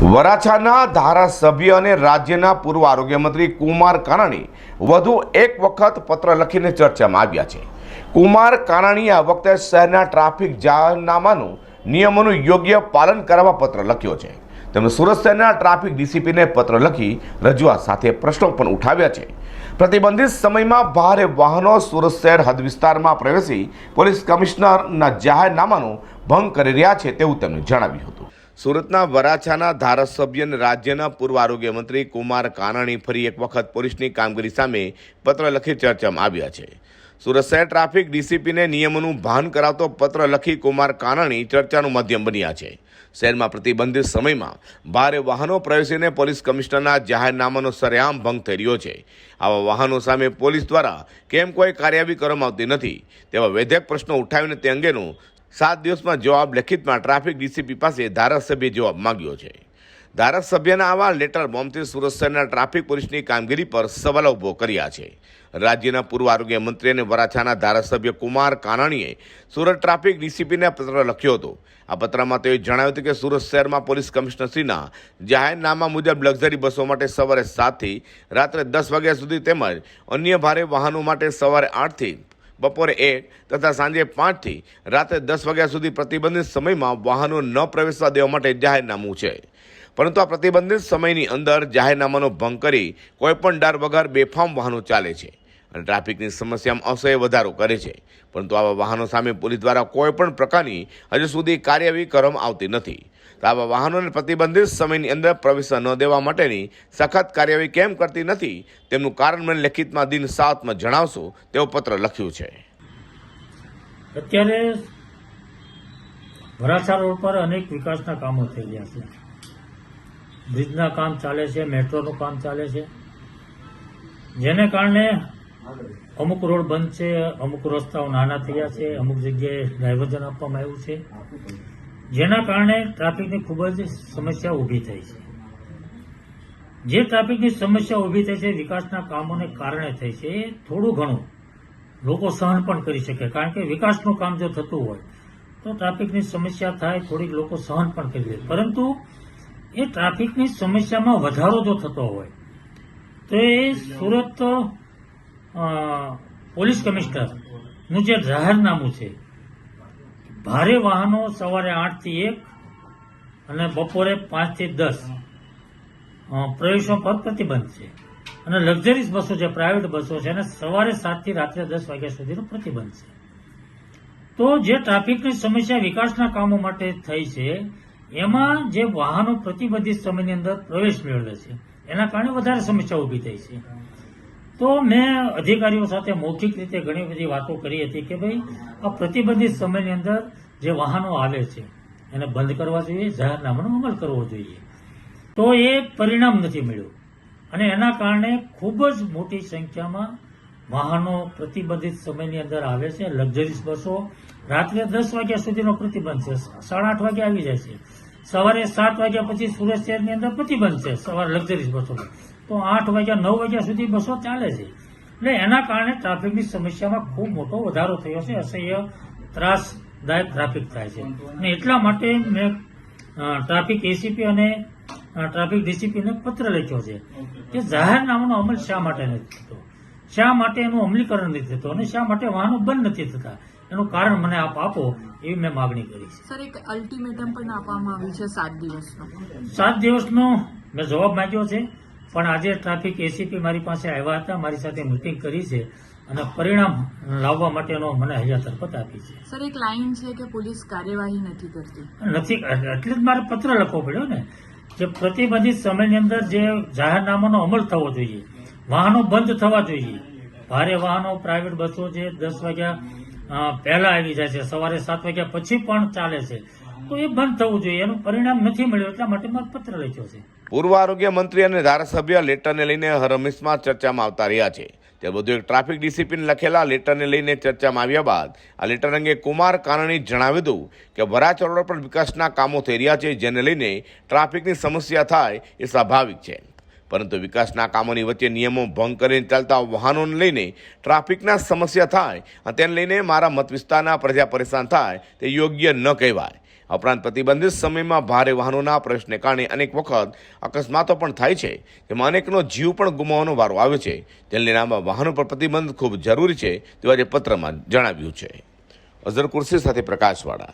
વરાછાના ધારાસભ્ય અને રાજ્યના પૂર્વ આરોગ્ય મંત્રી કુમાર કાનાણી વધુ એક વખત પત્ર લખીને ચર્ચામાં આવ્યા છે. કુમાર કાનાણીએ આ વખતે શહેરના ટ્રાફિક જાહેરનામાનું નિયમોનું યોગ્ય પાલન કરવા પત્ર લખ્યો છે. તેમણે સુરત શહેરના ટ્રાફિક ડીસીપીને પત્ર લખી રજૂઆત સાથે પ્રશ્નો પણ ઉઠાવ્યા છે. પ્રતિબંધિત સમયમાં ભારે વાહનો સુરત શહેર હદ વિસ્તારમાં પ્રવેશી પોલીસ કમિશનરના જાહેરનામાનો ભંગ કરી રહ્યા છે તેવું તેમણે જણાવ્યું હતું. સુરતના વરાછાના ધારાસભ્ય અને રાજ્યના પૂર્વ આરોગ્ય મંત્રી કુમાર કાનાણી ફરી એક વખત પોલીસની કામગીરી સામે પત્ર લખી ચર્ચામાં આવ્યા છે. સુરત શહેર ટ્રાફિક ડીસીપીને નિયમોનું ભાન કરાવતો પત્ર લખી કુમાર કાનાણી ચર્ચાનું માધ્યમ બન્યા છે. શહેરમાં પ્રતિબંધિત સમયમાં ભારે વાહનો પ્રવેશીને પોલીસ કમિશનરના જાહેરનામાનો સરેઆમ ભંગ થઈ રહ્યો છે. આવા વાહનો સામે પોલીસ દ્વારા કેમ કોઈ કાર્યવાહી કરવામાં આવતી નથી તેવા વૈધક પ્રશ્નો ઉઠાવીને તે અંગેનું સાત દિવસમાં જવાબ લેખિતમાં ટ્રાફિક ડીસીપી પાસે ધારાસભ્યે જવાબ માંગ્યો છે. ધારાસભ્યના આવા લેટર બોમ્બથી સુરત શહેરના ટ્રાફિક પોલીસની કામગીરી પર સવાલ ઊભો કર્યા છે. રાજ્યના પૂર્વ આરોગ્ય મંત્રી અને વરાછાના ધારાસભ્ય કુમાર કાનાણીએ સુરત ટ્રાફિક ડીસીપીને પત્ર લખ્યો હતો. આ પત્રમાં તેઓએ જણાવ્યું હતું કે સુરત શહેરમાં પોલીસ કમિશનરશ્રીના જાહેરનામા મુજબ લક્ઝરી બસો માટે સવારે સાતથી રાત્રે દસ વાગ્યા સુધી તેમજ અન્ય ભારે વાહનો માટે સવારે આઠથી બપોરે એક તથા સાંજે પાંચથી રાત્રે દસ વાગ્યા સુધી પ્રતિબંધિત સમયમાં વાહનો ન પ્રવેશવા દેવા માટે જાહેરનામું છે. પરંતુ આ પ્રતિબંધિત સમયની અંદર જાહેરનામાનો ભંગ કરી કોઈપણ ડર વગર બેફામ વાહનો ચાલે છે. અને ટ્રાફિકની સમસ્યામાં અસહ્ય વધારો કરે છે. પરંતુ આવા વાહનો સામે પોલીસ દ્વારા કોઈપણ પ્રકારની હજુ સુધી કાર્યવાહી કરવામાં આવતી નથી. તો આવા વાહનોને પ્રતિબંધિત સમયની અંદર પ્રવેશ ન દેવા માટેની સખત કાર્યવાહી કેમ કરતી નથી, તેમનું કારણ મને લેખિતમાં દિન સાતમાં જણાવશો તેવો પત્ર લખ્યું છે. અત્યારે વરાછા રોડ પર અનેક વિકાસના કામો થઈ રહ્યા છે. બ્રિજના કામ ચાલે છે, મેટ્રોનું કામ ચાલે છે. જેને કારણે અમુક રોડ બંધ છે અમુક રસ્તાઓ નાના થયા છે અમુક જગ્યાએ ડાયવર્ઝન આપવામાં આવ્યું છે. જેના કારણે ટ્રાફિકની ખૂબ જ સમસ્યા ઊભી થઈ છે. જે ટ્રાફિકની સમસ્યા ઊભી થઈ છે વિકાસના કામોને કારણે થઈ છે એ થોડું ઘણું લોકો સહન પણ કરી શકે કારણ કે વિકાસનું કામ જો થતું હોય તો ટ્રાફિકની સમસ્યા થાય થોડીક લોકો સહન પણ કરી લે. પરંતુ એ ટ્રાફિકની સમસ્યામાં વધારો જો થતો હોય તો એ સુરત અ, પોલીસ કમિશનરનું જે જાહેરનામું છે. ભારે વાહનો સવારે આઠથી એક અને બપોરે પાંચથી દસ. પ્રવેશો પર પ્રતિબંધ છે. અને લક્ઝરીઝ બસો જે પ્રાઇવેટ બસો છે એને સવારે સાતથી રાત્રે દસ વાગ્યા સુધીનો પ્રતિબંધ છે. તો જે ટ્રાફિકની સમસ્યા વિકાસના કામો માટે થઈ છે, એમાં જે વાહનો પ્રતિબંધિત સમયની અંદર પ્રવેશ મેળવે છે, એના કારણે વધારે સમસ્યા ઊભી થઈ છે. તો મેં અધિકારીઓ સાથે મૌખિક રીતે ઘણી બધી વાતો કરી હતી કે ભાઈ, આ પ્રતિબંધિત સમયની અંદર જે વાહનો આવે છે, એને બંધ કરવા જોઈએ, જાહેરનામાનો અમલ કરવો જોઈએ. તો એ પરિણામ નથી મળ્યું. અને એના કારણે ખૂબ જ મોટી સંખ્યામાં વાહનો પ્રતિબંધિત સમયની અંદર આવે છે. લક્ઝરીસ બસો, રાત્રે દસ વાગ્યા સુધીનો પ્રતિબંધ છે. સાડા આઠ વાગે આવી જાય છે. સવારે સાત વાગ્યા પછી સુરત શહેરની અંદર પ્રતિબંધ છે. સવારે લક્ઝરીસ બસો તો આઠ વાગ્યા નવ વાગ્યા સુધી બસો ચાલે છે. એટલે એના કારણે ટ્રાફિકની સમસ્યામાં ખૂબ મોટો વધારો થયો છે અસહ્ય ત્રાસદાયક ટ્રાફિક થાય છે. અને એટલા માટે મેં ટ્રાફિક એસીપી અને ટ્રાફિક ડીસીપીને પત્ર લખ્યો છે કે જાહેરનામાનો અમલ શા માટે નથી થતો? શા માટે એનું અમલીકરણ નથી થતું અને શા માટે વાહનો બંધ નથી થતા? એનું કારણ મને આપ આપો એવી મેં માગણી કરી છે. સર એક અલ્ટિમેટમ પણ આપવામાં આવ્યું છે સાત દિવસનો. સાત દિવસનો મેં જવાબ માંગ્યો છે. પણ આજે ટ્રાફિક એસીપી મારી પાસે આવ્યા હતા મારી સાથે મિટિંગ કરી છે અને પરિણામ લાવવા માટેનો મને હૈયા તરફત આપી છે. સર એક લાઈન છે કે પોલીસ કાર્યવાહી નથી કરતી? નથી એટલે જ મારે પત્ર લખવો પડ્યો ને. જે પ્રતિબંધિત સમયની અંદર જે જાહેરનામાનો અમલ થવો જોઈએ વાહનો બંધ થવા જોઈએ. ભારે વાહનો પ્રાઇવેટ બસો જે દસ વાગ્યા પહેલા આવી જાય છે સવારે સાત વાગ્યા પછી પણ ચાલે છે. પૂર્વ આરોગ્ય મંત્રી અને ધારાસભ્ય લેટરને લઈને હરમિસમાં ચર્ચામાં આવતા રહ્યા છે. તે બધું એક ટ્રાફિક ડિસિપ્લિન લખેલા લેટરને લઈને ચર્ચામાં આવ્યા બાદ આ લેટર અંગે કુમાર કાનાણી જણાવ્યું હતું કે વરાછ રોડ પર વિકાસના કામો થઈ રહ્યા છે, જેને લઈને ટ્રાફિકની સમસ્યા થાય એ સ્વાભાવિક છે. પરંતુ વિકાસના કામોની વચ્ચે નિયમો ભંગ કરીને ચાલતા વાહનોને લઈને ટ્રાફિકના સમસ્યા થાય અને તેને લઈને મારા મત વિસ્તારના પ્રજા પરેશાન થાય તે યોગ્ય ન કહેવાય. આ ઉપરાંત પ્રતિબંધિત સમયમાં ભારે વાહનોના પ્રવેશને કારણે અનેક વખત અકસ્માતો પણ થાય છે. તેમાં અનેકનો જીવ પણ ગુમાવવાનો વારો આવે છે. તેને નામમાં વાહનો પર પ્રતિબંધ ખૂબ જરૂરી છે, તેવા જે પત્રમાં જણાવ્યું છે. અઝર કુર્સી સાથે પ્રકાશવાળા.